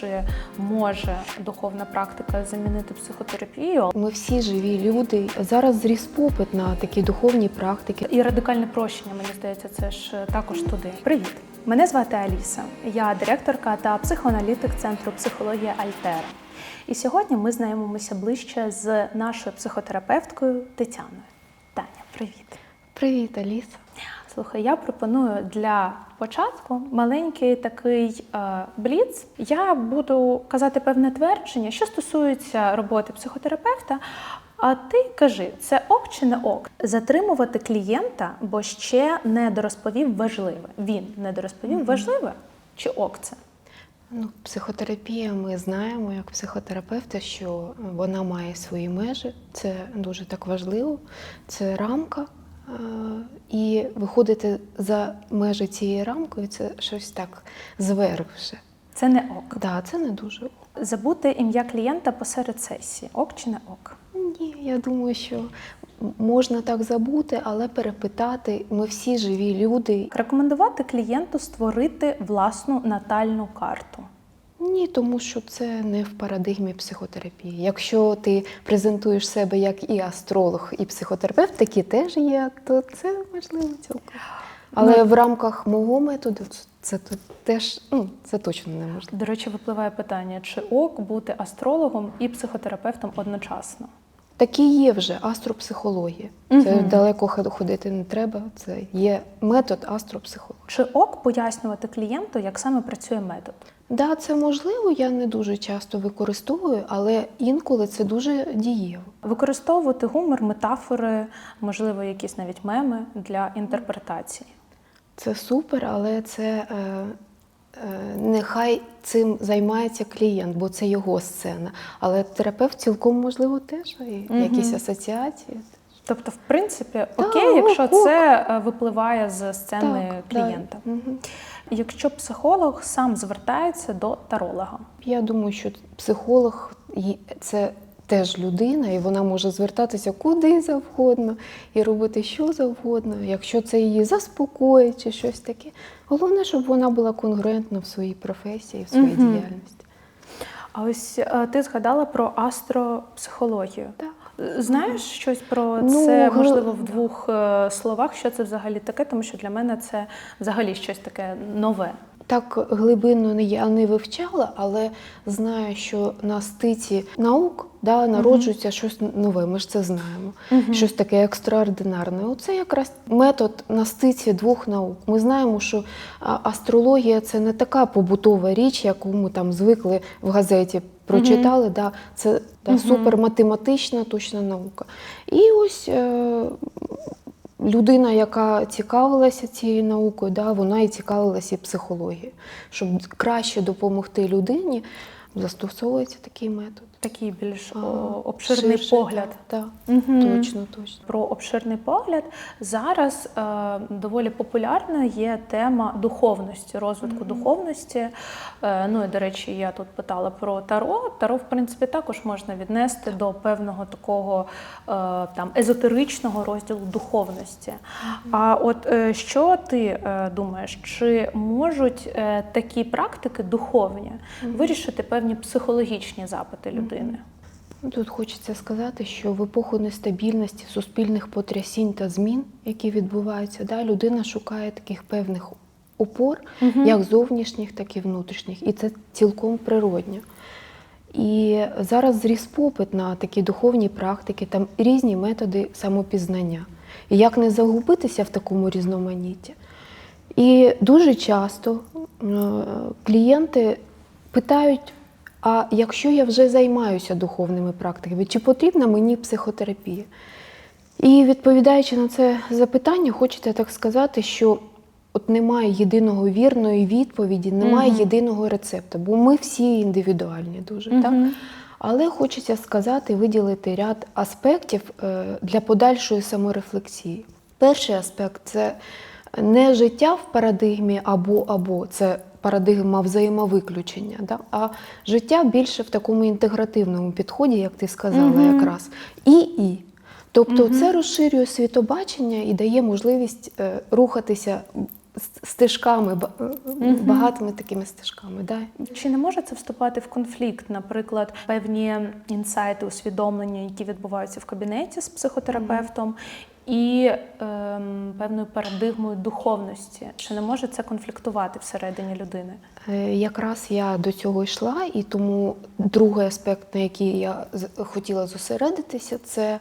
чи може духовна практика замінити психотерапію. Ми всі живі люди. Зараз зріс попит на такі духовні практики. І радикальне прощення, мені здається, це ж також туди. Привіт! Мене звати Аліса. Я директорка та психоаналітик центру психологія Альтера. І сьогодні ми знайомимося ближче з нашою психотерапевткою Тетяною. Таня, привіт! Привіт, Аліса. Слухай, я пропоную для початку маленький такий е, бліц. Я буду казати певне твердження, що стосується роботи психотерапевта. А ти кажи, це ок чи не ок? Затримувати клієнта, бо ще не дорозповів важливе. Він не дорозповів важливе чи ок це? Ну, психотерапія, ми знаємо як психотерапевти, що вона має свої межі. Це дуже так важливо. Це рамка. І виходити за межі цієї рамки це щось так зверхше. Це не ок. Да, це не дуже ок. Забути ім'я клієнта посеред сесії. Ок чи не ок? Ні, я думаю, що можна так забути, але перепитати. Ми всі живі люди. Рекомендувати клієнту створити власну натальну карту. Ні, тому що це не в парадигмі психотерапії. Якщо ти презентуєш себе як і астролог, і психотерапевт, такі теж є, то це можливо цілком. Але Ну, в рамках мого методу це тут теж ну, це точно неможливо. До речі, випливає питання, чи ок бути астрологом і психотерапевтом одночасно? Такі є вже астропсихологія. Це Мгм. далеко ходити не треба. Це є метод астропсихології. Чи ок пояснювати клієнту, як саме працює метод? Да, це можливо, я не дуже часто використовую, але інколи це дуже дієво. Використовувати гумор, метафори, можливо, якісь навіть меми для інтерпретації. Це супер, але це е, е, нехай цим займається клієнт, бо це його сцена. Але терапевт цілком можливо теж і Мгм. якісь асоціації. Тобто, в принципі, Так, окей, якщо ок, це е, випливає з сцени да. клієнта. Мгм. Якщо психолог сам звертається до таролога. Я думаю, що психолог це теж людина, і вона може звертатися куди завгодно і робити що завгодно, якщо це її заспокоїть чи щось таке. Головне, щоб вона була конгруентна в своїй професії, в своїй Мгм. діяльності. А ось е, ти згадала про астропсихологію. Так. Знаєш щось про Ну, це, можливо, в двох е, словах, що це взагалі таке, тому що для мене це взагалі щось таке нове. Так глибинно не я не вивчала, але знаю, що на стиці наук да, народжується щось нове. Ми ж це знаємо. Мгм. Щось таке екстраординарне. Оце якраз метод на стиці двох наук. Ми знаємо, що астрологія це не така побутова річ, яку ми там звикли в газеті. Прочитали, да, це да, Мгм. суперматематична точна наука. І ось е, людина, яка цікавилася цією наукою, да, вона і цікавилася і психологією. Щоб краще допомогти людині, застосовується такий метод. Такий більш А, о, обширний ширший, погляд. Так, Мгм. точно, точно. Про обширний погляд зараз е, доволі популярна є тема духовності, розвитку духовності. Е, ну і до речі, я тут питала про таро. Таро, в принципі, також можна віднести до певного такого е, там езотеричного розділу духовності. А от е, що ти е, думаєш, чи можуть е, такі практики духовні вирішити певні психологічні запити людини? Тут хочеться сказати, що в епоху нестабільності, суспільних потрясінь та змін, які відбуваються, да, людина шукає таких певних опор, Мгм. як зовнішніх, так і внутрішніх. І це цілком природньо. І зараз зріс попит на такі духовні практики, там різні методи самопізнання. І як не загубитися в такому різноманітті. І дуже часто е, клієнти питають: а якщо я вже займаюся духовними практиками, чи потрібна мені психотерапія? І відповідаючи на це запитання, хочете так сказати, що от немає єдиного вірної відповіді, немає Мгм. єдиного рецепту, бо ми всі індивідуальні дуже. Так? Але хочеться сказати, виділити ряд аспектів е, для подальшої саморефлексії. Перший аспект це не життя в парадигмі або-або, це парадигма взаємовиключення, да? а життя більше в такому інтегративному підході, як ти сказала, Мгм. якраз. І-і. Тобто Мгм. це розширює світобачення і дає можливість е, рухатися стежками, ба- багатими такими стежками. Да? Чи не може це вступати в конфлікт, наприклад, певні інсайти, усвідомлення, які відбуваються в кабінеті з психотерапевтом, і ем, певною парадигмою духовності? Чи не може це конфліктувати всередині людини? Е, Якраз я до цього йшла, і тому другий аспект, на який я хотіла зосередитися, це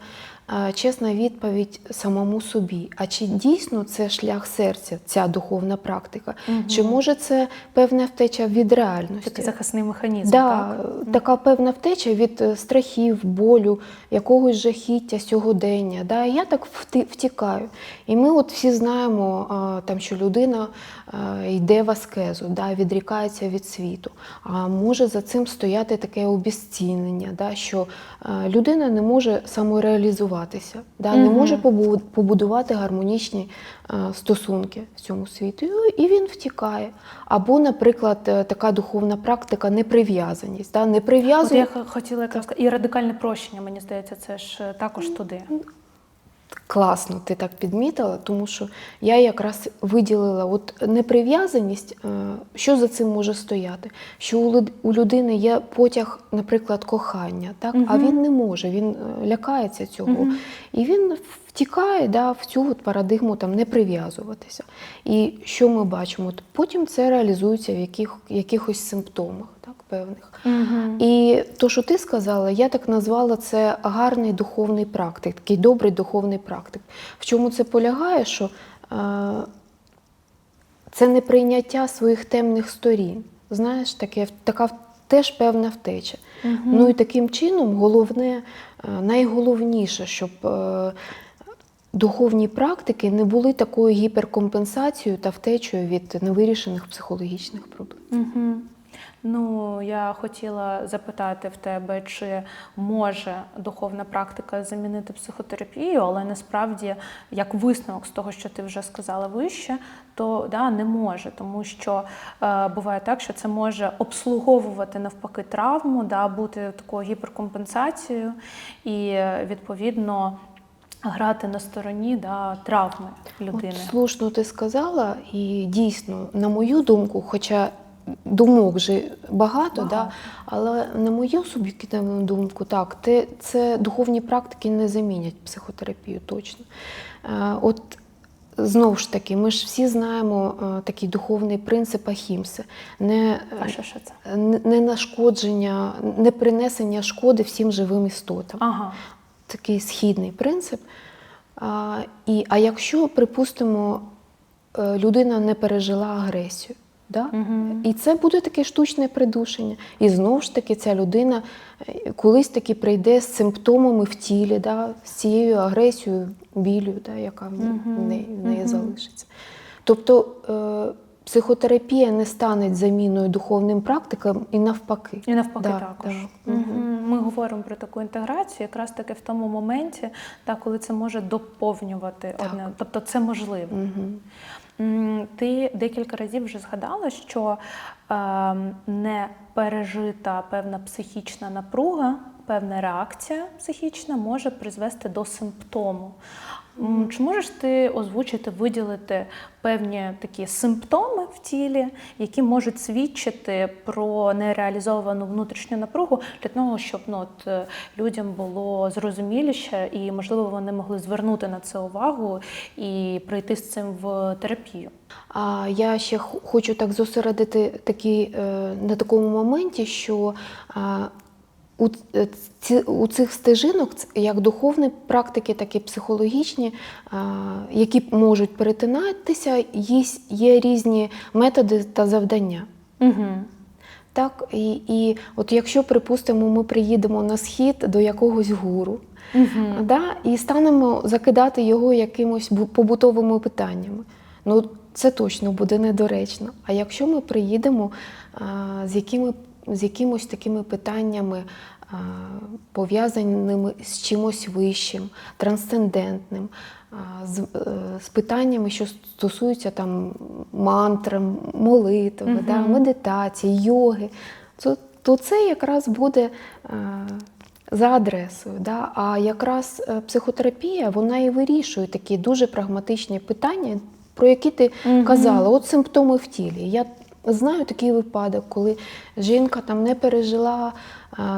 е, чесна відповідь самому собі. А чи дійсно це шлях серця, ця духовна практика? Чи може це певна втеча від реальності? Такий захисний механізм, Да, так? така певна втеча від е, страхів, болю, якогось жахіття сьогодення. Да? Я так втікаю. І ми от всі знаємо, там, що людина йде в аскезу, да? Відрікається від світу. А може за цим стояти таке обіцінення, да? що людина не може самореалізуватися, да? не може побудувати гармонічні стосунки в цьому світі. І- І він втікає. Або, наприклад, е, така духовна практика неприв'язаність. Да? От Неприв'язує... я хотіла якраз і радикальне прощення, мені здається, це ж е, також туди. Класно, ти так підмітила, тому що я якраз виділила от неприв'язаність, е, що за цим може стояти. Що у людини є потяг, наприклад, кохання, так? а він не може, він е, лякається цього. Мгм. І він втікає да, в цю от парадигму там, не прив'язуватися. І що ми бачимо? От Потім це реалізується в яких, якихось симптомах певних. Угу. І то, що ти сказала, я так назвала це гарний духовний практик, такий добрий духовний практик. В чому це полягає? Що е, це не прийняття своїх темних сторін. Знаєш, таке, така теж певна втеча. Ну і таким чином головне, е, найголовніше, щоб е, духовні практики не були такою гіперкомпенсацією та втечею від невирішених психологічних проблем. Угу. Ну, я хотіла запитати в тебе, чи може духовна практика замінити психотерапію, але насправді, як висновок з того, що ти вже сказала вище, то да, не може, тому що е, буває так, що це може обслуговувати навпаки травму, да, бути такою гіперкомпенсацією і відповідно грати на стороні да, травми людини. От слушно ти сказала, і дійсно, на мою думку, хоча думок вже багато, Багато. Да, але на мою суб'єктивну думку, так, те, це духовні практики не замінять психотерапію точно. Е, От знову ж таки, ми ж всі знаємо е, такий духовний принцип Ахімси. Не, А що, що це? не, не нашкодження, не принесення шкоди всім живим істотам Ага. такий східний принцип. А, і, а якщо, припустимо, е, людина не пережила агресію, да? Мгм. і це буде таке штучне придушення. І знову ж таки, ця людина е, колись таки прийде з симптомами в тілі, да? з цією агресією, білю, да? яка в неї, в неї, в неї Мгм. залишиться. Тобто е, психотерапія не стане заміною духовним практикам і навпаки. І навпаки Да, також. да. Мгм. Ми говоримо про таку інтеграцію, якраз таки в тому моменті, так, коли це може доповнювати Так. одне. Тобто це можливо. Мгм. Ти декілька разів вже згадала, що ем, не пережита певна психічна напруга, певна реакція психічна може призвести до симптому. Чи можеш ти озвучити, виділити певні такі симптоми в тілі, які можуть свідчити про нереалізовану внутрішню напругу для того, щоб ну, от, е, людям було зрозуміліше і, можливо, вони могли звернути на це увагу і прийти з цим в терапію? А я ще хочу так зосередити такі, е, на такому моменті, що у, ці, у цих стежинок, як духовні практики, так і психологічні, які можуть перетинатися, є, є різні методи та завдання. Угу. Так, і, і от якщо, припустимо, ми приїдемо на схід до якогось гуру, Угу. да, і станемо закидати його якимось побутовими питаннями. Ну, це точно буде недоречно. А якщо ми приїдемо а, з, якими, з якимось такими питаннями, пов'язаними з чимось вищим, трансцендентним, з, е, з питаннями, що стосуються там мантр, молитви, Мгм. да, медитації, йоги, то, то це якраз буде. за адресою. Да? А якраз е, психотерапія вона і вирішує такі дуже прагматичні питання про які ти Мгм. казала, от симптоми в тілі. Я знаю такий випадок, коли жінка там не пережила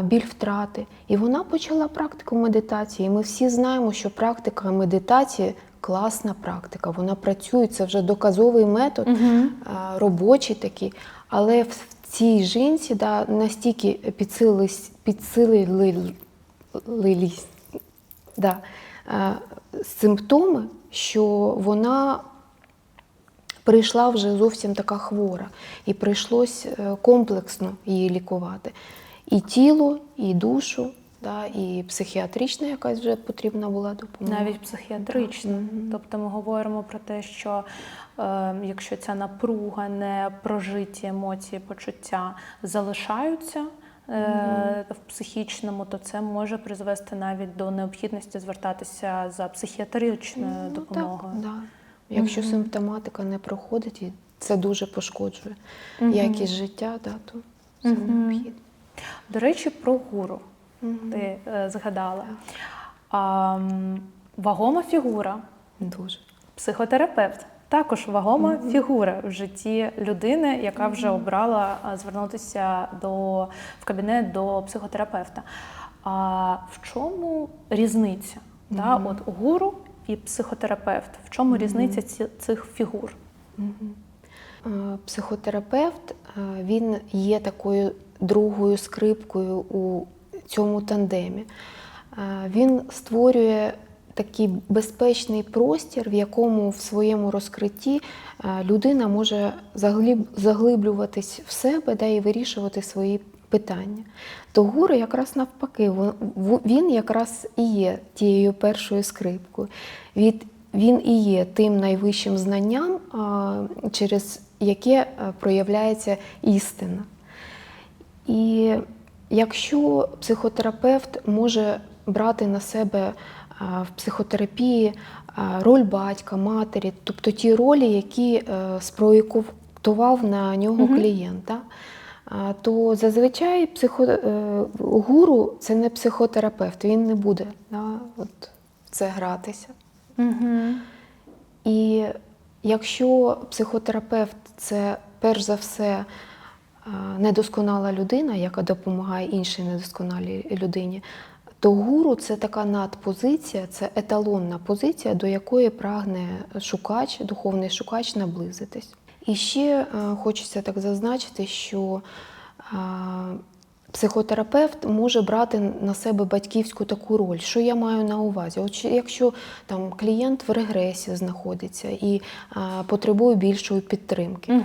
біль втрати, і вона почала практику медитації. Ми всі знаємо, що практика медитації класна практика. Вона працює, це вже доказовий метод, а, робочий такий. Але в цій жінці да, настільки підсилились, підсилились да, е, симптоми, що вона прийшла вже зовсім така хвора, і прийшлось е, комплексно її лікувати. І тіло, і душу, да, і психіатрична якась вже потрібна була допомога. Навіть психіатрично. Мгм. Тобто ми говоримо про те, що е, якщо ця напруга, не прожиті емоції, почуття залишаються. е, В психічному, то це може призвести навіть до необхідності звертатися за психіатричною Ну, допомогою. Так, да. Якщо Мгм. симптоматика не проходить, і це дуже пошкоджує Мгм. якість життя, да, то це Мгм. необхідно. До речі, про гуру Мгм. ти е, згадала. А, вагома фігура, Дуже. психотерапевт. Також вагома фігура в житті людини, яка вже обрала звернутися до, в кабінет до психотерапевта. А в чому різниця? Да? От гуру і психотерапевт. В чому різниця ці, цих фігур? Мгм. Е, Психотерапевт він є такою другою скрипкою у цьому тандемі. Він створює такий безпечний простір, в якому в своєму розкритті людина може заглиблюватись в себе да, і вирішувати свої питання. То гуру якраз навпаки, він якраз і є тією першою скрипкою. Від він і є тим найвищим знанням, через яке е, проявляється істина. І якщо психотерапевт може брати на себе в психотерапії роль батька, матері, тобто ті ролі, які е, спроєктував на нього Мгм. клієнта, то зазвичай психо... е, гуру це не психотерапевт, він не буде да, от, це гратися. Угу. І якщо психотерапевт це перш за все недосконала людина, яка допомагає іншій недосконалій людині, то гуру це така надпозиція, це еталонна позиція, до якої прагне шукач, духовний шукач наблизитись. І ще е, хочеться так зазначити, що а, Психотерапевт може брати на себе батьківську таку роль. Що я маю на увазі? От якщо там клієнт в регресі знаходиться і а, потребує більшої підтримки, Угу.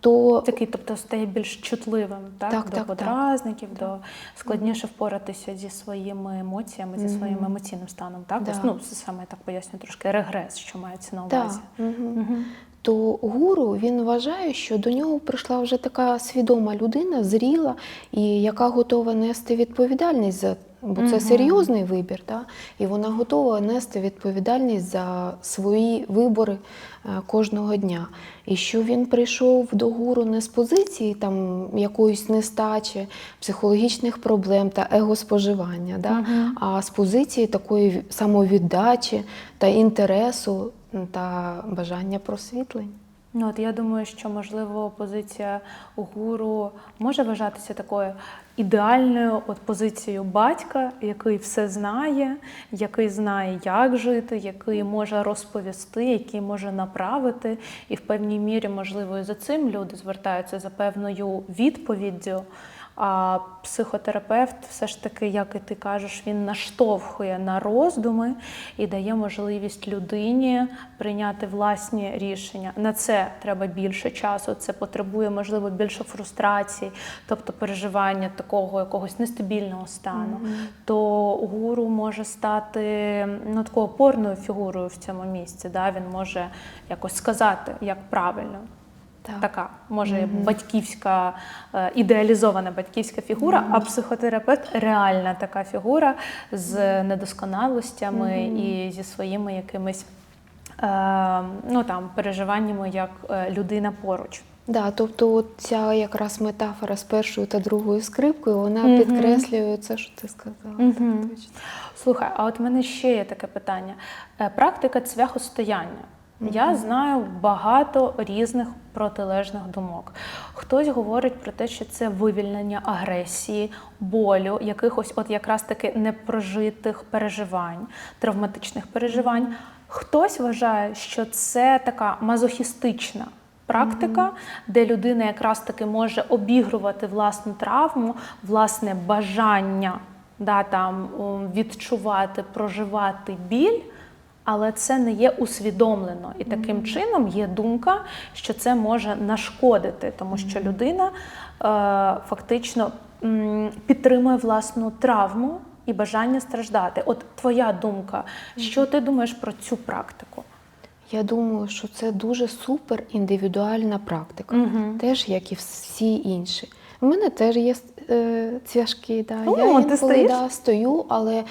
то Такий, тобто стає більш чутливим так, Так, до так, так. до складніше впоратися зі своїми емоціями, зі своїм Мгм. емоційним станом. Так, Да. Ось, ну саме так поясню трошки регрес, що мається на так, увазі. мгм. Мгм. То гуру він вважає, що до нього прийшла вже така свідома людина, зріла, і яка готова нести відповідальність за. Бо це Мгм. серйозний вибір, та? і вона готова нести відповідальність за свої вибори е, кожного дня. І що він прийшов до гуру не з позиції там, якоїсь нестачі, психологічних проблем та егоспоживання, да? Мгм. а з позиції такої самовіддачі та інтересу та бажання просвітлень. Ну, от я думаю, що можливо позиція гуру може вважатися такою ідеальною от позицією батька, який все знає, який знає, як жити, який може розповісти, який може направити, і в певній мірі, можливо, і за цим люди звертаються за певною відповіддю. А психотерапевт, все ж таки, як і ти кажеш, він наштовхує на роздуми і дає можливість людині прийняти власні рішення. На це треба більше часу. Це потребує, можливо, більше фрустрацій, тобто переживання такого якогось нестабільного стану. То гуру може стати ну, такою опорною фігурою в цьому місці. Да? Він може якось сказати, як правильно. Так. Така може батьківська е, ідеалізована батьківська фігура, а психотерапевт реальна така фігура з недосконалостями і зі своїми якимись е, ну, там, переживаннями як е, людина поруч. Да, тобто от ця якраз метафора з першою та другою скрипкою, вона Мгм. підкреслює це, що ти сказала. Точно. Слухай, а от в мене ще є таке питання: Е, практика цвяхостояння. Я знаю багато різних протилежних думок. Хтось говорить про те, що це вивільнення агресії, болю, якихось от якраз таки непрожитих переживань, травматичних переживань. Хтось вважає, що це така мазохістична практика, де людина якраз таки може обігрувати власну травму, власне бажання да, там, відчувати, проживати біль. Але це не є усвідомлено. І таким чином є думка, що це може нашкодити, тому що людина е, фактично м, підтримує власну травму і бажання страждати. От твоя думка, що ти думаєш про цю практику? Я думаю, що це дуже супер індивідуальна практика, Мгм. теж як і всі інші. У мене теж є цвяшки, да. О, я ти стоїш? да, стою, але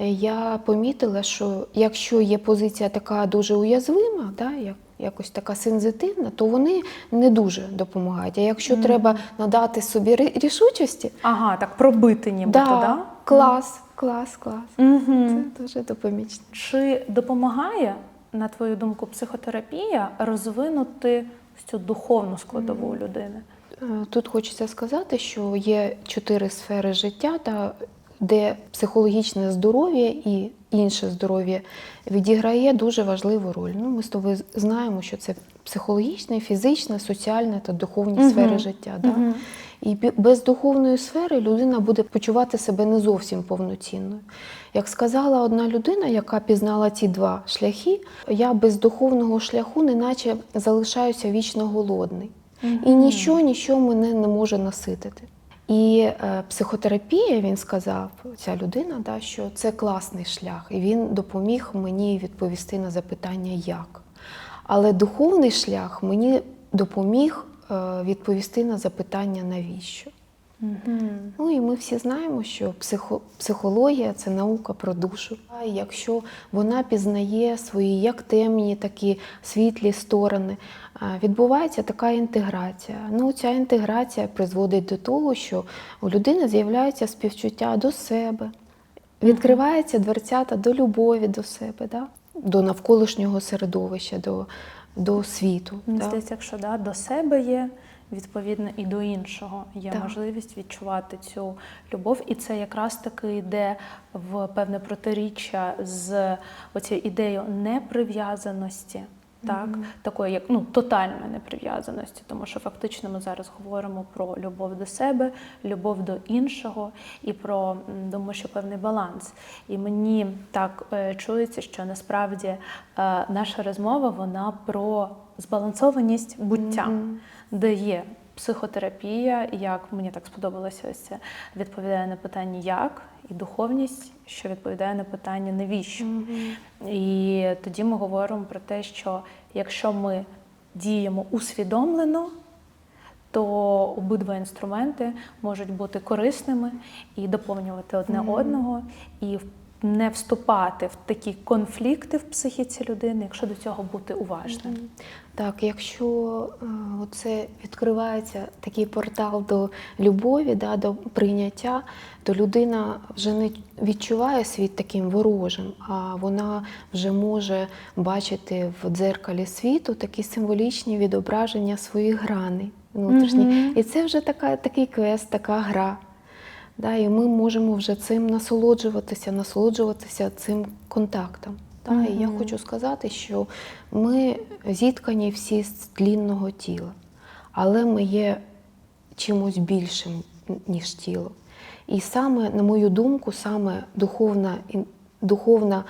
е, я помітила, що якщо є позиція така дуже уязвима, да, як, якось така сензитивна, то вони не дуже допомагають. А якщо треба надати собі рішучості, Ага, так пробити нібито, да, да? клас, клас, клас. Угу. Це дуже допомічно. Чи допомагає, на твою думку, психотерапія розвинути цю духовну складову людини? Е, Тут хочеться сказати, що є чотири сфери життя, та де психологічне здоров'я і інше здоров'я відіграє дуже важливу роль. Ну, ми з тобою знаємо, що це психологічне, фізичне, соціальне та духовні Мгм. сфери життя. Да? Мгм. І без духовної сфери людина буде почувати себе не зовсім повноцінною. Як сказала одна людина, яка пізнала ці два шляхи, я без духовного шляху неначе залишаюся вічно голодний. І нічого, нічого мене не може наситити. І е, психотерапія, він сказав, ця людина, да, що це класний шлях, і він допоміг мені відповісти на запитання як. Але духовний шлях мені допоміг е, відповісти на запитання навіщо. Мгм. Ну і ми всі знаємо, що психо, психологія це наука про душу. А якщо вона пізнає свої як темні, так і світлі сторони, відбувається така інтеграція. Ну, ця інтеграція призводить до того, що у людини з'являється співчуття до себе, відкривається дверцята до любові до себе, да? до навколишнього середовища, до, до світу. Мені здається, якщо да, до себе є, відповідно і до іншого є Так. можливість відчувати цю любов, і це якраз таки йде в певне протиріччя з оцією ідеєю неприв'язаності. Так, такої як ну тотальної неприв'язаності, тому що фактично ми зараз говоримо про любов до себе, любов до іншого і про думаю, що певний баланс. І мені так е, чується, що насправді е, наша розмова вона про збалансованість буття, Мгм. Де є психотерапія, як мені так сподобалося ось це відповідає на питання як, і духовність, що відповідає на питання навіщо. І тоді ми говоримо про те, що якщо ми діємо усвідомлено, то обидва інструменти можуть бути корисними і доповнювати одне одного, і в- не вступати в такі конфлікти в психіці людини, якщо до цього бути уважним. Так, якщо е, оце відкривається такий портал до любові, да, до прийняття, то людина вже не відчуває світ таким ворожим, а вона вже може бачити в дзеркалі світу такі символічні відображення своїх граней внутрішніх. Мгм. І це вже така, такий квест, така гра. Да, і ми можемо вже цим насолоджуватися, насолоджуватися цим контактом. Да, І я хочу сказати, що ми зіткані всі з тлінного тіла, але ми є чимось більшим, ніж тіло. І саме, на мою думку, саме духовна, духовна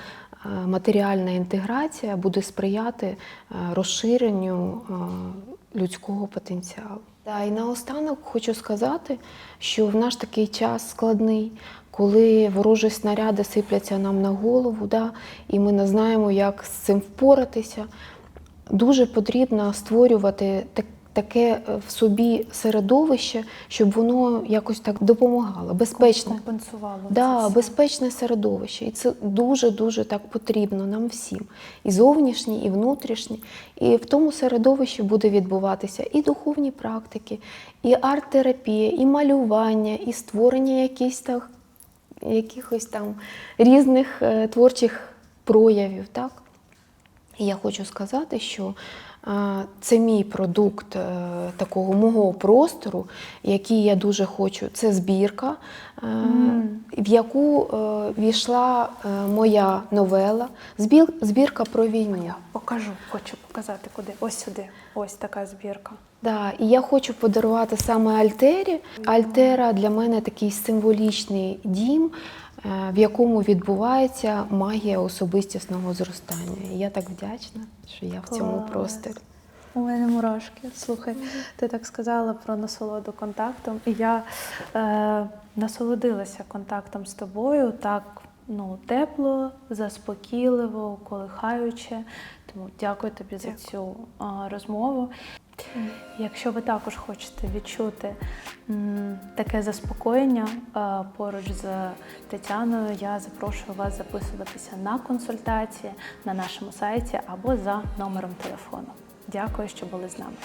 е, матеріальна інтеграція буде сприяти е, розширенню е, людського потенціалу. Да, і наостанок хочу сказати, що в наш такий час складний, коли ворожі снаряди сипляться нам на голову, да, і ми не знаємо, як з цим впоратися, дуже потрібно створювати так, таке е, в собі середовище, щоб воно якось так допомагало, безпечне. Компенсувало Да, це безпечне середовище. І це дуже-дуже так потрібно нам всім. І зовнішнє, і внутрішнє. І в тому середовищі буде відбуватися і духовні практики, і арт-терапія, і малювання, і створення якихось, так, якихось там різних е, творчих проявів. Так? І я хочу сказати, що це мій продукт е, такого мого простору, який я дуже хочу. Це збірка, е, в яку е, війшла моя новела, збірка про війну. Я покажу, хочу показати куди. Ось сюди. Ось така збірка. Да, і я хочу подарувати саме Альтері. Альтера для мене такий символічний дім, в якому відбувається магія особистісного зростання. І я так вдячна, що я в цьому Клас. просторі. У мене мурашки. Слухай, ти так сказала про насолоду контактом, і я е, насолодилася контактом з тобою так ну, тепло, заспокійливо, колихаюче. Тому дякую тобі за цю е, розмову. Якщо ви також хочете відчути таке заспокоєння е, поруч з Тетяною, я запрошую вас записуватися на консультації на нашому сайті або за номером телефону. Дякую, що були з нами.